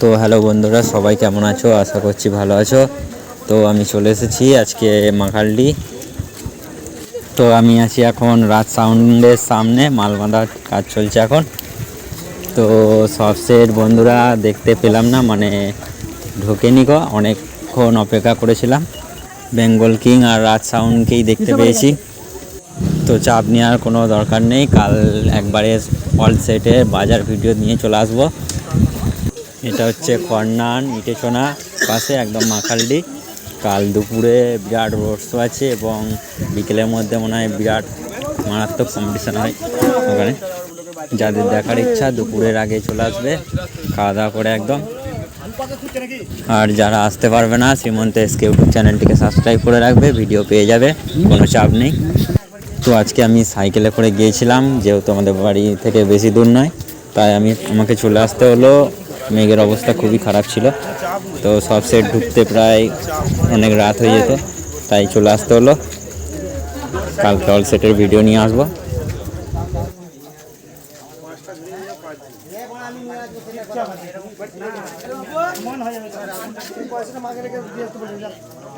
তো হ্যালো বন্ধুরা সবাই কেমন আছো? আশা করছি ভালো আছো। তো আমি চলে এসেছি আজকে মাখালডি। তো আমি আছি এখন রাত সাউন্ডের সামনে মাল বাঁধার কাজ চলছে এখন। তো সবসেট বন্ধুরা দেখতে পেলাম না মানে ঢোকেনি গো অনেকক্ষণ অপেক্ষা করেছিলাম। বেঙ্গল কিং আর রাত সাউন্ডকেই দেখতে পেয়েছি। তো চাপ নেওয়ার কোনো দরকার নেই কাল একবারে অল সেটে বাজার ভিডিও নিয়ে চলে আসব। এটা হচ্ছে খর্নান ইটেচোনা পাশে একদম মাখালডি। কাল দুপুরে বিরাট রোড শো আছে এবং বিকেলের মধ্যে মনে হয় বিরাট মারাত্মক কম্পিটিশান হয় ওখানে। যাদের দেখার ইচ্ছা দুপুরের আগে চলে আসবে, খাওয়া দাওয়া করে একদম। আর যারা আসতে পারবে না, শ্রীমন্ত এসকে ইউটিউব চ্যানেলটিকে সাবস্ক্রাইব করে রাখবে ভিডিও পেয়ে যাবে, কোনো চাপ নেই। তো আজকে আমি সাইকেলে করে গিয়েছিলাম, যেহেতু আমাদের বাড়ি থেকে বেশি দূর নয়, তাই আমি, আমাকে চলে আসতে হলো মেঘের অবস্থা খুবই খারাপ ছিল। তো সব সেট ঢুকতে প্রায় অনেক রাত হয়ে যেত, তাই চলে আসতে হলো। কালকে অল সেটের ভিডিও নিয়ে আসব।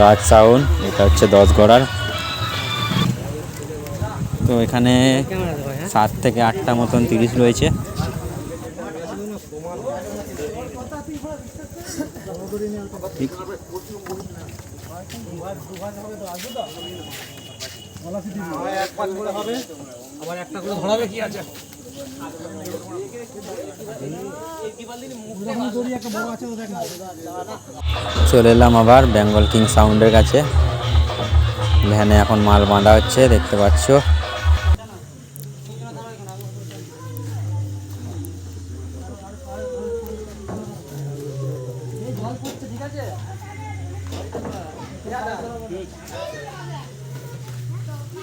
রাজ সাউন্ড এটা হচ্ছে দশ গড়ার। তো এখানে সাত থেকে আটটা মতন তিরিশ রয়েছে। চলে এলাম আবার বেঙ্গল কিং সাউন্ডের কাছে। ভ্যানে এখন মাল বাঁধা হচ্ছে দেখতে পাচ্ছ।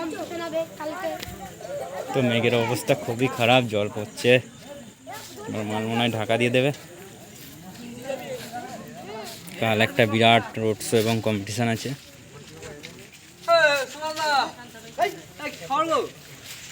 আমি পড়তে নাবে তো মেঘের অবস্থা খুবই খারাপ জল পড়ছে। মাল মনে হয় ঢাকা দিয়ে দেবে। কাল একটা বিরাট রোড শো এবং কম্পিটিশান আছে।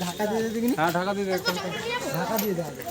ঢাকা দিয়ে দিবি হ্যাঁ ঢাকা দিয়ে ঢাকা দিয়ে দেবে।